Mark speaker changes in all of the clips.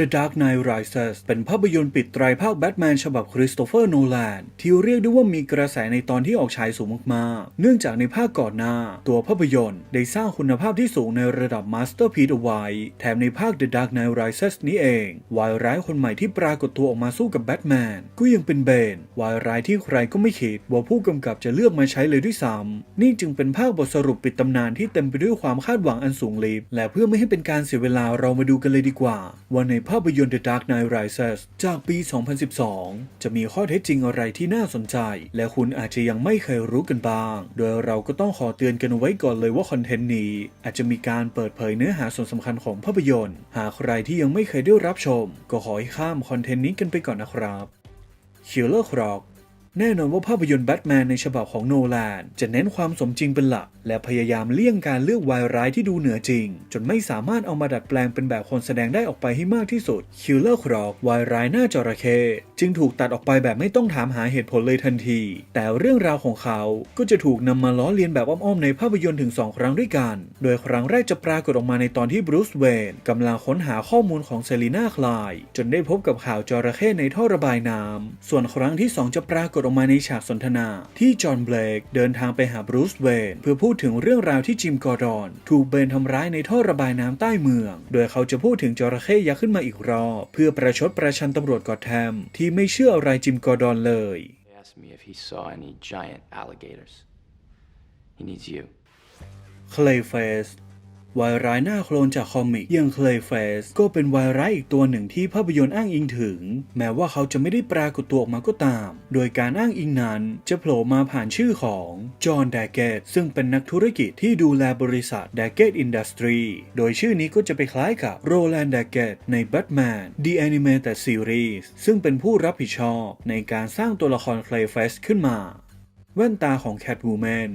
Speaker 1: The Dark Knight Rises เป็นภาพยนตร์ปิดไตรภาคแบทแมนฉบับคริสโตเฟอร์โนแลนที่เรียกได้ว่ามีกระแสในตอนที่ออกฉายสูงมากๆ เนื่องจากในภาคก่อนหน้า ตัวภาพยนตร์ได้สร้างคุณภาพที่สูงในระดับมาสเตอร์พี e เอาไว้ แถมในภาค The Dark Knight Rises นี้เอง วายร้ายคนใหม่ที่ปรากฏตัวออกมาสู้กับแบทแมนก็ยังเป็นเบน วายร้ายที่ใครก็ไม่คิดว่าผู้กำกับจะเลือกมาใช้เลยด้วยซ้ำนี่จึงเป็นภาคบทสรุปปิดตำนานที่เต็มไปด้วยความคาดหวังอันสูงลิบและเพื่อไม่ให้เป็นการเสียเวลาเรามาดูกันเลยดีกว่าว่าในภาพยนตร์ The Dark Knight Rises จากปี 2012 จะมีข้อเท็จจริงอะไรที่น่าสนใจ และคุณอาจจะยังไม่เคยรู้กันบ้าง โดยเราก็ต้องขอเตือนกันไว้ก่อนเลยว่าคอนเทนต์นี้ อาจจะมีการเปิดเผยเนื้อหาส่วนสำคัญของภาพยนตร์ หากใครที่ยังไม่เคยได้รับชม ก็ขอให้ข้ามคอนเทนต์นี้กันไปก่อนนะครับ Killer Croc แน่นอนว่าภาพยนตร์แบทแมนในฉบับของโนแลนจะเน้นความสมจริงเป็นหลัก และพยายามเลี่ยงการเลือกวายร้ายที่ดูเหนือจริง จนไม่สามารถเอามาดัดแปลงเป็นแบบคนแสดงได้ออกไปให้มากที่สุดคิลเลอร์ครอกวายร้ายหน้าจระเข้จึงถูกตัดออกไปแบบไม่ต้องถามหาเหตุผลเลยทันที แต่เรื่องราวของเขาก็จะถูกนำมาล้อเลียนแบบอ้อมๆในภาพยนตร์ถึง 2 ครั้งด้วยกัน โดยครั้งแรกจะปรากฏออกมาในตอนที่บรูซเวนกำลังค้นหาข้อมูลของเซรีนาคลาย จนได้พบกับข่าวจระเข้ในท่อระบายน้ำส่วนครั้งที่ 2 จะปรากฏออกมาในฉากสนทนา ที่จอห์นเบลกเดินทางไปหาบรูซเวนเพื่อพูดถึงเรื่องราวที่จิมกอร์ดอน ถูกเบนทำร้ายในท่อระบายน้ำใต้เมือง โดยเขาจะพูดถึงจระเข้ยักษ์ขึ้นมาอีกรอบ เพื่อประชดประชันตำรวจกอดแทมที่ไม่เชื่ออะไรจิมกอร์ดอนเลย
Speaker 2: He asked me if he saw any giant alligators. He needs you.
Speaker 1: เคลย์เฟส วายร้ายหน้าโคลนจากคอมิกอย่างเคลย์เฟสก็เป็นวายร้ายอีกตัวหนึ่งที่ภาพยนตร์อ้างอิงถึง แม้ว่าเขาจะไม่ได้ปรากฏตัวออกมาก็ตาม โดยการอ้างอิงนั้นจะโผล่มาผ่านชื่อของจอห์นแดกเกตซึ่งเป็นนักธุรกิจที่ดูแลบริษัท d a g g e t Industry โดยชื่อนี้ก็จะไปคล้ายกับโรแลนด์ d a g g e t ใน Batman The Animated Series ซึ่งเป็นผู้รับผิดชอบในการสร้างตัวละครเคลย์เฟสขึ้นมา แว่นตาของ Catwoman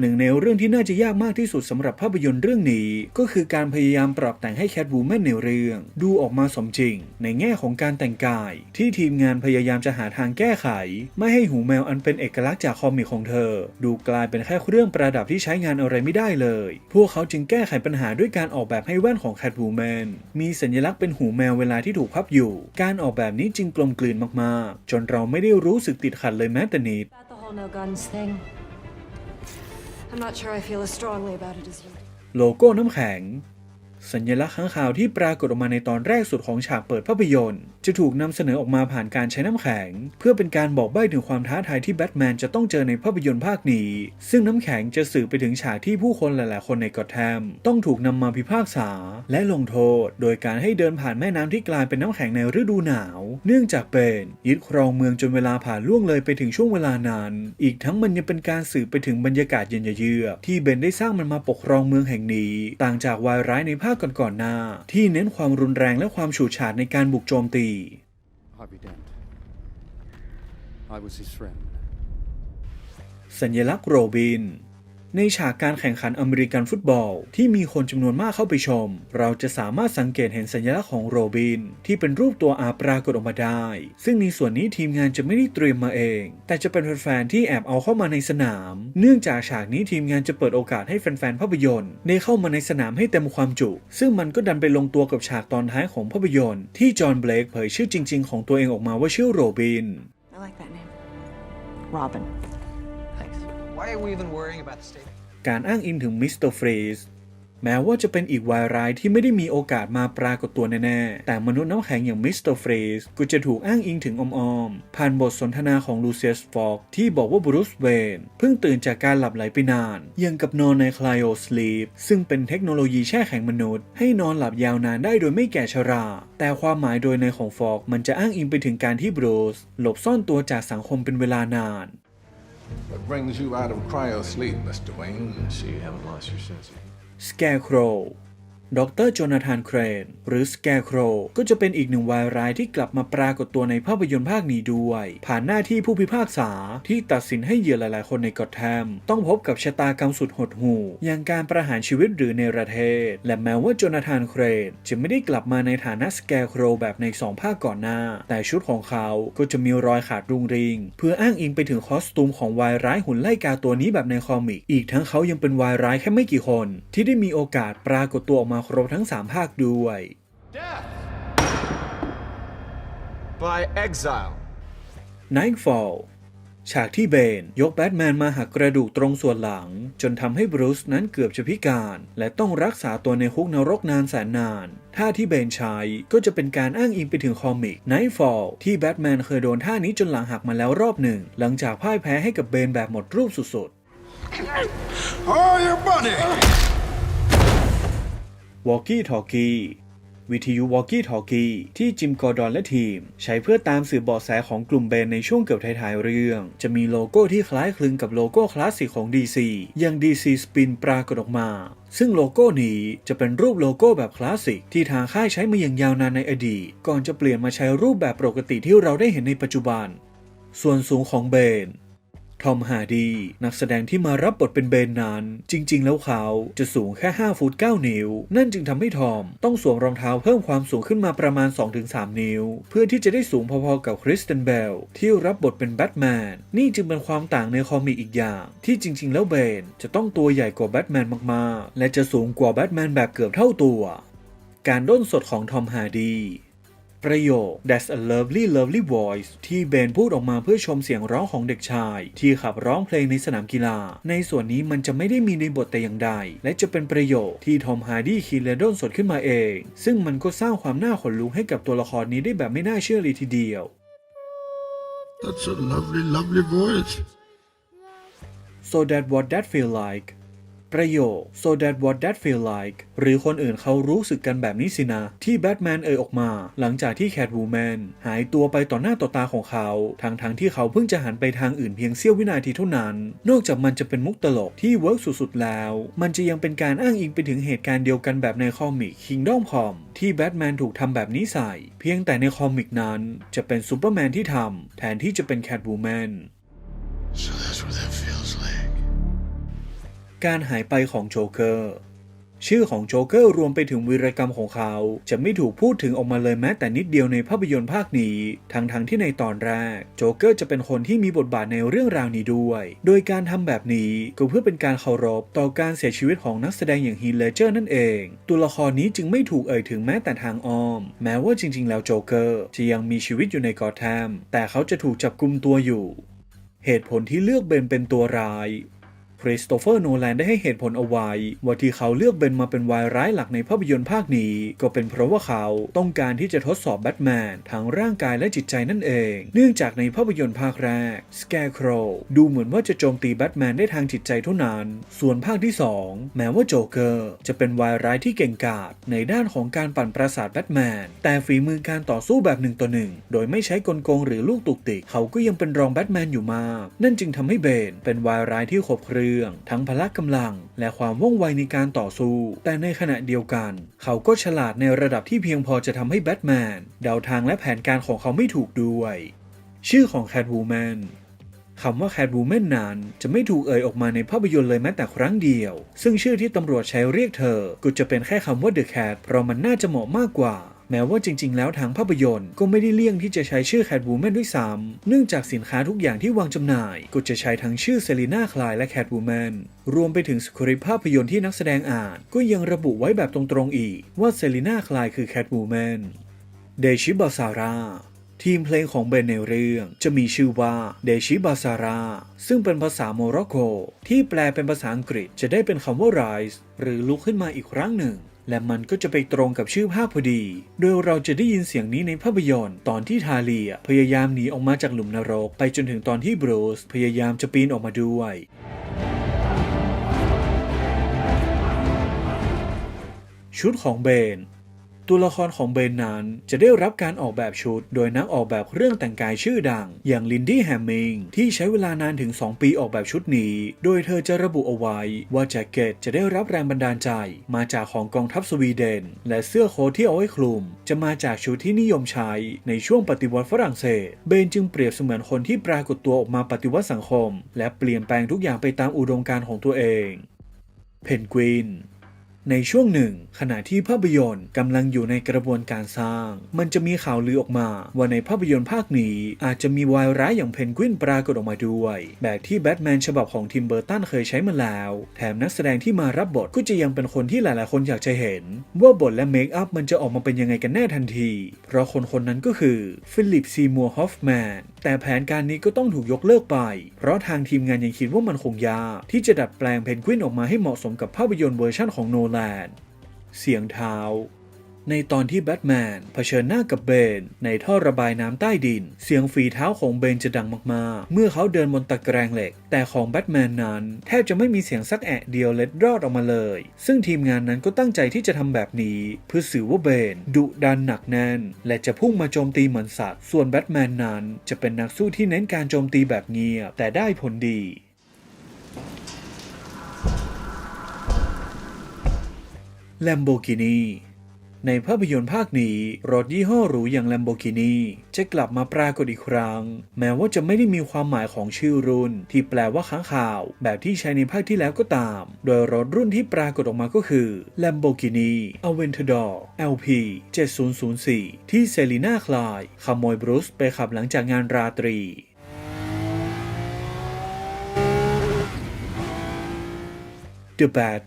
Speaker 1: หนึ่งในเรื่องที่น่าจะยากมากที่สุดสำหรับภาพยนตร์เรื่องนี้ ก็คือการพยายามปรับแต่งให้แคทวูแมนในเรื่อง ดูออกมาสมจริง ในแง่ของการแต่งกาย ที่ทีมงานพยายามจะหาทางแก้ไข ไม่ให้หูแมวอันเป็นเอกลักษณ์จากคอมิกของเธอ ดูกลายเป็นแค่เครื่องประดับที่ใช้งานอะไรไม่ได้เลย พวกเขาจึงแก้ไขปัญหาด้วยการออกแบบให้แว่นของแคทวูแมนมีสัญลักษณ์เป็นหูแมวเวลาที่ถูกพับอยู่ การออกแบบนี้จึงกลมกลืนมากๆ จนเราไม่ได้รู้สึกติดขัดเลยแม้แต่นิด
Speaker 3: I'm not sure I feel as strongly about it as you.
Speaker 1: โลโก้น้ำแข็ง สัญลักษณ์ข้างข่าวที่ปรากฏออกมาในตอนแรกสุดของฉากเปิดภาพยนตร์ จะถูกนำเสนอออกมาผ่านการใช้น้ำแข็ง เพื่อเป็นการบอกใบ้ถึงความท้าทายที่แบทแมนจะต้องเจอในภาพยนตร์ภาคนี้ ซึ่งน้ำแข็งจะสื่อไปถึงฉากที่ผู้คนหลาย ๆ คนในกอตแทมต้องถูกนำมาพิพากษา และลงโทษ โดยการให้เดินผ่านแม่น้ำที่กลายเป็นน้ำแข็งในฤดูหนาว เนื่องจากเป็นยึดครองเมืองจนเวลาผ่านล่วงเลยไปถึงช่วงเวลานั้นอีกทั้งมันยังเป็นการสื่อไปถึงบรรยากาศเย็นเยือกที่เบนได้สร้างมันมาปกครองเมืองแห่งนี้ ต่างจากวายร้ายในภาคก่อนๆหน้า ที่เน้นความรุนแรงและความฉูดฉาดในการบุกโจมตี
Speaker 4: Harvey Dent. I was his friend.
Speaker 1: สัญลักษณ์โรบิน ในฉากการแข่งขันอเมริกันฟุตบอล ที่มีคนจำนวนมากเข้าไปชม เราจะสามารถสังเกตเห็นสัญลักษณ์ของโรบิน ที่เป็นรูปตัวอาปรากฏออกมาได้ ซึ่งในส่วนนี้ทีมงานจะไม่ได้เตรียมมาเอง แต่จะเป็นแฟนๆที่แอบเอาเข้ามาในสนาม เนื่องจากฉากนี้ทีมงานจะเปิดโอกาสให้แฟนๆภาพยนตร์ได้เข้ามาในสนามให้เต็มความจุ ซึ่งมันก็ดันไปลงตัวกับฉากตอนท้ายของภาพยนตร์ ที่จอห์นเบลกเผยชื่อจริง ๆ ของตัวเองออกมาว่าชื่อโรบิน
Speaker 3: I like that name. Robin.
Speaker 1: การอ้างอิงถึงมิสเตอร์เฟรีสแม้ว่าจะเป็นอีกวายร้ายที่ไม่ได้มีโอกาสมาปรากฏตัวแน่ๆ แต่มนุษย์น้ำแข็งอย่างมิสเตอร์เฟรีสก็จะถูกอ้างอิงถึงออมๆ ผ่านบทสนทนาของลูเซียสฟอกที่บอกว่าบรูซเวนเพิ่งตื่นจากการหลับไหลไปนาน ยังกับนอนในคลายโอสลีปซึ่งเป็นเทคโนโลยีแช่แข็งมนุษย์ ให้นอนหลับยาวนานได้โดยไม่แก่ชรา แต่ความหมายโดยในของฟอกมันจะอ้างอิงไปถึงการที่บรูซหลบซ่อนตัวจากสังคมเป็นเวลานาน
Speaker 5: What brings you out of cryo sleep, Mr. Wayne?
Speaker 6: I see you haven't lost your sense of
Speaker 1: Scarecrow ดรโจนาธานเครน หรือ Scarecrow ก็จะเป็นอีกหนึ่งวายร้ายที่กลับมาปรากฏตัวในภาพยนตร์ภาคนี้ด้วย ผ่านหน้าที่ผู้พิพากษาที่ตัดสินให้เหยื่อหลายๆ คนในกอตแทมต้องพบกับชะตากรรมสุดหดหู่อย่างการประหารชีวิตหรือในประเทศ และแม้ว่าโจนาธานเครนจะไม่ได้กลับมาในฐานะ Scarecrow แบบใน 2 ภาคก่อนหน้า แต่ชุดของเขาก็จะมีรอยขาดรุงริง เพื่ออ้างอิงไปถึงคอสตูมของวายร้ายหุ่นไล่กาตัวนี้แบบในคอมิก อีกทั้งเขายังเป็นวายร้ายแค่ไม่กี่คน ที่ได้มีโอกาสปรากฏตัวออกมาครบทั้งสามภาคด้วย
Speaker 5: Death!
Speaker 6: by exile.
Speaker 1: Nightfall ฉากที่เบนยกแบทแมนมาหักกระดูกตรงส่วนหลัง จนทำให้บรูซนั้นเกือบจะพิการ และต้องรักษาตัวในคุกนรกนานแสนนานท่าที่เบนใช้ก็จะเป็นการอ้างอิงไปถึงคอมิก Nightfall ที่แบทแมนเคยโดนท่านี้จนหลังหักมาแล้วรอบหนึ่ง หลังจากพ่ายแพ้ให้กับเบนแบบหมดรูปสุดๆ
Speaker 5: Oh, your buddy!
Speaker 1: Walkie Talkie วิทยุ Walkie Talkie ที่จิมกอร์ดอนและทีม ใช้เพื่อตามสื่อเบาะแสของกลุ่มเบนในช่วงเกือบท้ายๆเรื่อง จะมีโลโก้ที่คล้ายคลึงกับโลโก้คลาสสิกของ DC อย่าง DC Spin ปรากฏออกมา ซึ่งโลโก้นี้จะเป็นรูปโลโก้แบบคลาสสิกที่ทางค่ายใช้มาอย่างยาวนานในอดีต ก่อนจะเปลี่ยนมาใช้รูปแบบปกติที่เราได้เห็นในปัจจุบัน ส่วนสูงของเบน ทอมฮาร์ดี นักแสดงที่มารับบทเป็นเบนนั้น จริง ๆ แล้วเขาจะสูงแค่ 5 ฟุต 9 นิ้ว นั่นจึงทำให้ทอมต้องสวมรองเท้าเพิ่มความสูงขึ้นมาประมาณ 2-3 นิ้ว เพื่อที่จะได้สูงพอๆกับคริสเตนเบลที่รับบทเป็นแบทแมน นี่จึงเป็นความต่างในคอมิกอีกอย่าง ที่จริง ๆ แล้วเบนจะต้องตัวใหญ่กว่าแบทแมนมากๆ และจะสูงกว่าแบทแมนแบบเกือบเท่าตัวการด้นสดของทอมฮาร์ดี ประโยค That's a lovely lovely voice ที่เบนพูดออกมาเพื่อชมเสียงร้องของเด็กชาย ที่ขับร้องเพลงในสนามกีฬา ในส่วนนี้มันจะไม่ได้มีในบทแต่อย่างใด และจะเป็นประโยคที่ทอมฮาร์ดี้คิดและด้นสดขึ้นมาเอง ซึ่งมันก็สร้างความน่าขนลุกให้กับตัวละครนี้ได้แบบไม่น่าเชื่อเลยทีเดียว
Speaker 7: That's a lovely, lovely voice.
Speaker 1: so that what that feel like ประโยค so that what that feel like หรือคนอื่นเขารู้สึกกันแบบนี้สินะ ที่แบทแมนเอ่ยออกมา หลังจากที่แคทวูแมนหายตัวไปต่อหน้าต่อตาของเขา ทั้งทงๆที่เขาเพิ่งจะหันไปทางอื่นเพียงเสี้ยววินาทีเท่านั้น นอกจากมันจะเป็นมุกตลกที่เวิร์กสุดๆแล้ว มันจะยังเป็นการอ้างอิงไปถึงเหตุการณ์เดียวกันแบบในคอมิก Kingdom Come ที่แบทแมนถูกทำแบบนี้ใส่ เพียงแต่ในคอมิกนั้น จะเป็นซูเปอร์แมนที่ทำแทนที่จะเป็นแคทวูแมน
Speaker 7: So that's what that feels like.
Speaker 1: การหายไปของโจเกอร์ ชื่อของโจเกอร์รวมไปถึงวีรกรรมของเขา จะไม่ถูกพูดถึงออกมาเลยแม้แต่นิดเดียวในภาพยนตร์ภาคนี้ ทั้งๆทที่ในตอนแรก โจเกอร์จะเป็นคนที่มีบทบาทในเรื่องราวนี้ด้วย โดยการทำแบบนี้ก็เพื่อเป็นการเคารพต่อการเสียชีวิตของนักแสดงอย่างฮีเลเจอร์นั่นเอง ตัวละครนี้จึงไม่ถูกเอ่ยถึงแม้แต่ทางอ้อม แม้ว่าจริง ๆ แล้วโจเกอร์จะยังมีชีวิตอยู่ในกอแทมแต่เขาจะถูกจับกุมตัวอยู่เหตุผลที่เลือกเบนเป็นตัวร้าย คริสโตเฟอร์โนแลนได้ให้เหตุผลเอาไว้ ว่าที่เขาเลือกเบนมาเป็นวายร้ายหลักในภาพยนตร์ภาคนี้ ก็เป็นเพราะว่าเขาต้องการที่จะทดสอบแบทแมนทั้งร่างกายและจิตใจนั่นเอง เนื่องจากในภาพยนตร์ภาคแรก Scarecrow ดูเหมือนว่าจะโจมตีแบทแมนได้ทางจิตใจเท่านั้น ส่วนภาคที่ 2 แม้ว่าโจเกอร์จะเป็นวายร้ายที่เก่งกาจในด้านของการปั่นประสาทแบทแมนแต่ฝีมือการต่อสู้แบบหนึ่งต่อหนึ่งโดยไม่ใช้กลโกงหรือลูกตุกติกเขาก็ยังเป็นรองแบทแมนอยู่มาก นั่นจึงทำให้เบนเป็นวายร้ายที่ครบเครือง ทั้งพละกำลัง และความว่องไวในการต่อสู้ แต่ในขณะเดียวกัน เขาก็ฉลาดในระดับที่เพียงพอจะทำให้แบทแมนเดาทางและแผนการของเขาไม่ถูกด้วย ชื่อของแคทวูแมนคำว่าแคทวูแมนนั้นจะไม่ถูกเอ่ยออกมาในภาพยนตร์เลยแม้แต่ครั้งเดียว ซึ่งชื่อที่ตำรวจใช้เรียกเธอ ก็จะเป็นแค่คำว่าเดอะแคทเพราะมันน่าจะเหมาะมากกว่า แม้ว่าจริง ๆ แล้วทางภาพยนตร์ก็ไม่ได้เลี่ยงที่จะใช้ชื่อแคทวูแมนด้วยซ้ำเนื่องจากสินค้าทุกอย่างที่วางจำหน่าย ก็จะใช้ทั้งชื่อเซรีนาคลายและแคทวูแมนรวมไปถึงสคริปต์ภาพยนตร์ที่นักแสดงอ่าน ก็ยังระบุไว้แบบตรงๆอีก ว่าเซรีนาคลายคือแคทวูแมนเดชิบาซาร่าทีมเพลงของเบนในเรื่องจะมีชื่อว่าเดชิบาซาร่าซึ่งเป็นภาษาโมร็อกโก ที่แปลเป็นภาษาอังกฤษจะได้เป็นคำว่า rise หรือลุกขึ้นมาอีกครั้งหนึ่ง และมันก็จะไปตรงกับชื่อภาพพอดี โดยเราจะได้ยินเสียงนี้ในภาพยนตร์ตอนที่ทาเลียพยายามหนีออกมาจากหลุมนรก ไปจนถึงตอนที่บรูซพยายามจะปีนออกมาด้วยชุดของเบน ตัวละครของเบนนั้น จะได้รับการออกแบบชุด โดยนักออกแบบเครื่องแต่งกายชื่อดัง อย่างลินดี้แฮมมิงที่ใช้เวลานานถึง 2 ปีออกแบบชุดนี้ โดยเธอจะระบุเอาไว้ว่าแจ็คเก็ตจะได้รับแรงบันดาลใจ มาจากของกองทัพสวีเดน และเสื้อโค้ทที่เอาไว้คลุม จะมาจากชุดที่นิยมใช้ในช่วงปฏิวัติฝรั่งเศส เบนจึงเปรียบเสมือนคนที่ปรากฏตัวออกมาปฏิวัติสังคม และเปลี่ยนแปลงทุกอย่างไปตามอุดมการณ์ของตัวเองเพนกวิน ในช่วงหนึ่ง ขณะที่ภาพยนตร์กำลังอยู่ในกระบวนการสร้าง มันจะมีข่าวลือออกมา ว่าในภาพยนตร์ภาคนี้อาจจะมีวายร้ายอย่างเพนกวินปรากฏออกมาด้วย แบบที่แบทแมนฉบับของทิมเบอร์ตันเคยใช้มาแล้ว แถมนักแสดงที่มารับบทก็จะยังเป็นคนที่หลายๆ คนอยากจะเห็น ว่าบทและเมคอัพมันจะออกมาเป็นยังไงกันแน่ทันที เพราะคนคนนั้นก็คือฟิลิปซีมัวร์ฮอฟแมน แต่แผนการนี้ก็ต้องถูกยกเลิกไป เพราะทางทีมงานยังคิดว่ามันคงยากที่จะดัดแปลงเพนกวินออกมาให้เหมาะสมกับภาพยนตร์เวอร์ชั่นของโนแลนเสียงเท้า ในตอนที่แบทแมนเผชิญหน้ากับเบนในท่อระบายน้ำใต้ดิน เสียงฝีเท้าของเบนจะดังมากๆ เมื่อเขาเดินบนตะแกรงเหล็ก แต่ของแบทแมนนั้น แทบจะไม่มีเสียงสักแอะเดียวเล็ดรอดออกมาเลย ซึ่งทีมงานนั้นก็ตั้งใจที่จะทำแบบนี้ เพื่อสื่อว่าเบนดุดันหนักแน่น และจะพุ่งมาโจมตีเหมือนสัตว์ ส่วนแบทแมนนั้นจะเป็นนักสู้ที่เน้นการโจมตีแบบเงียบแต่ได้ผลดี Lamborghini ในภาพยนตร์ภาคนี้ รถยี่ห้อหรูอย่าง Lamborghini จะกลับมาปรากฏอีกครั้ง แม้ว่าจะไม่ได้มีความหมายของชื่อรุ่น ที่แปลว่าค้างข่าว แบบที่ใช้ในภาคที่แล้วก็ตาม โดยรถรุ่นที่ปรากฏออกมาก็คือ Lamborghini Aventador LP 7004 ที่เซรีนาคลายขโมยบรูซไปขับหลังจากงานราตรี The Bat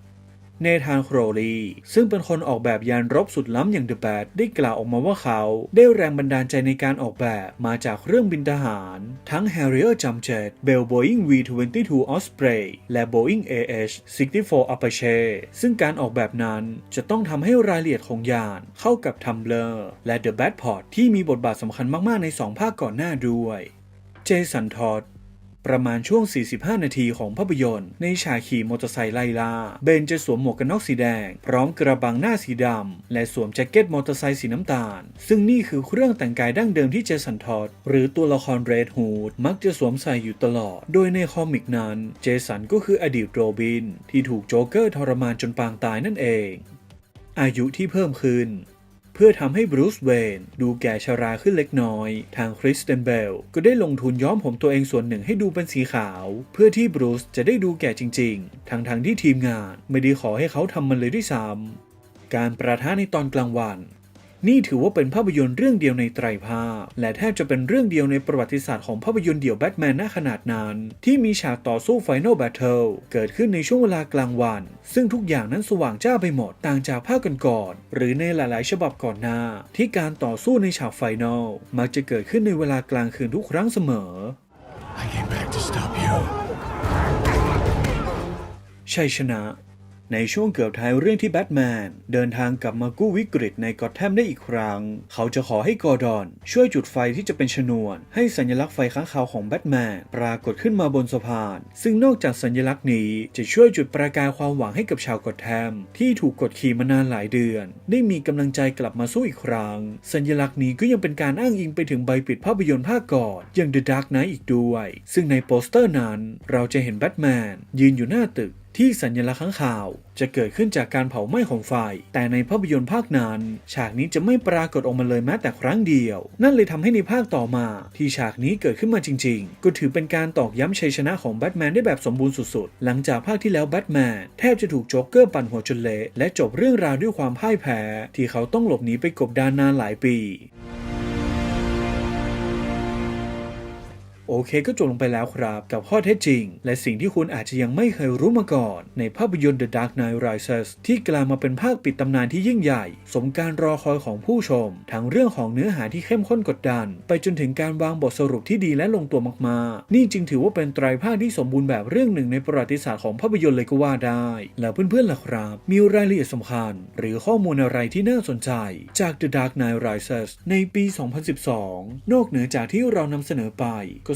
Speaker 1: เนธานโครลีซึ่งเป็นคนออกแบบยานรบสุดล้ำอย่างเดอะแบได้กล่าวออกมาว่าเขา ได้แรงบันดาลใจในการออกแบบมาจากเครื่องบินทหาร ทั้ง Harrier Jamjet Bell Boeing V-22 Osprey และ Boeing AH-64 Apache ซึ่งการออกแบบนั้นจะต้องทำให้รายละเอียดของยานเข้ากับ Tumbler และ The Batport ที่มีบทบาทสำคัญมาก ๆ ใน 2 ภาคก่อนหน้าด้วย เจสันทอด ประมาณช่วง 45 นาทีของภาพยนตร์ ในฉากขี่มอเตอร์ไซค์ไล่ล่า เบนจะสวมหมวกกันน็อกสีแดง พร้อมกระบังหน้าสีดำ และสวมแจ็คเก็ตมอเตอร์ไซค์สีน้ำตาล ซึ่งนี่คือเครื่องแต่งกายดั้งเดิมที่เจสันทอด หรือตัวละครเรดฮูดมักจะสวมใส่อยู่ตลอด โดยในคอมิกนั้น เจสันก็คืออดีตโรบิน ที่ถูกโจ๊กเกอร์ทรมานจนปางตายนั่นเอง อายุที่เพิ่มขึ้น เพื่อทำให้บรูซเวนดูแก่ชราขึ้นเล็กน้อย ทางคริสเตนเบลก็ได้ลงทุนย้อมผมตัวเองส่วนหนึ่งให้ดูเป็นสีขาว เพื่อที่บรูซจะได้ดูแก่จริงๆ ทั้งๆทที่ทีมงานไม่ได้ขอให้เขาทำมันเลยด้วยซ้ำการประทะในตอนกลางวัน นี่ถือว่าเป็นภาพยนตร์เรื่องเดียวในไตรภาพและแทบจะเป็นเรื่องเดียวในประวัติศาสตร์ของภาพยนตร์เดี่ยวแบทแมนณขนาดนั้น ที่มีฉากต่อสู้ไฟน a ลแบทเทิลเกิดขึ้นในช่วงเวลากลางวัน ซึ่งทุกอย่างนั้นสว่างจ้าไปหมดต่างจากภาคก่อนๆหรือในหลายๆ ฉบับก่อนหน้า ที่การต่อสู้ในฉากไฟน a ลมักจะเกิดขึ้นในเวลากลางคืนทุกครั้งเสมอ
Speaker 7: I came back to stop you.
Speaker 1: ชัยชนะ ในช่วงเกือบท้ายเรื่องที่แบทแมน เดินทางกลับมากู้วิกฤตในกอตแทมได้อีกครั้ง เขาจะขอให้กอร์ดอน ช่วยจุดไฟที่จะเป็นชนวน ให้สัญลักษณ์ไฟค้างคาวของแบทแมนปรากฏขึ้นมาบนสะพาน ซึ่งนอกจากสัญลักษณ์นี้จะช่วยจุดประกายความหวังให้กับชาวกอตแทม ที่ถูกกดขี่มานานหลายเดือน ได้มีกำลังใจกลับมาสู้อีกครั้ง สัญลักษณ์นี้ก็ยังเป็นการอ้างอิงไปถึงใบปิดภาพยนตร์ภาคก่อนอย่าง The Dark Knight อีกด้วย ซึ่งในโปสเตอร์นั้น เราจะเห็นแบทแมนยืนอยู่หน้าตึก ที่สัญลักษณ์ข้างข่าว จะเกิดขึ้นจากการเผาไหม้ของไฟ แต่ในภาพยนตร์ภาคนั้น ฉากนี้จะไม่ปรากฏออกมาเลยแม้แต่ครั้งเดียว นั่นเลยทำให้ในภาคต่อมา ที่ฉากนี้เกิดขึ้นมาจริง ๆ ก็ถือเป็นการตอกย้ำชัยชนะของแบทแมนได้แบบสมบูรณ์สุดๆ หลังจากภาคที่แล้วแบทแมนแทบจะถูกโจ๊กเกอร์ปั่นหัวจนเละและจบเรื่องราวด้วยความพ่ายแพ้ ที่เขาต้องหลบหนีไปกบดานนานหลายปี โอเคก็จบลงไปแล้วครับ กับข้อเท็จจริง และสิ่งที่คุณอาจจะยังไม่เคยรู้มาก่อน ในภาพยนตร์ The Dark Knight Rises ที่กลายมาเป็นภาคปิดตำนานที่ยิ่งใหญ่ สมการรอคอยของผู้ชม ทั้งเรื่องของเนื้อหาที่เข้มข้นกดดัน ไปจนถึงการวางบทสรุปที่ดีและลงตัวมากๆ นี่จึงถือว่าเป็นไตรภาคที่สมบูรณ์แบบเรื่องหนึ่งในประวัติศาสตร์ของภาพยนตร์เลยก็ว่าได้ แล้วเพื่อนๆล่ะครับ มีรายละเอียดสำคัญ หรือข้อมูลอะไรที่น่าสนใจ จาก The Dark Knight Rises ในปี 2012 นอกเหนือจากที่เรานำเสนอไปก็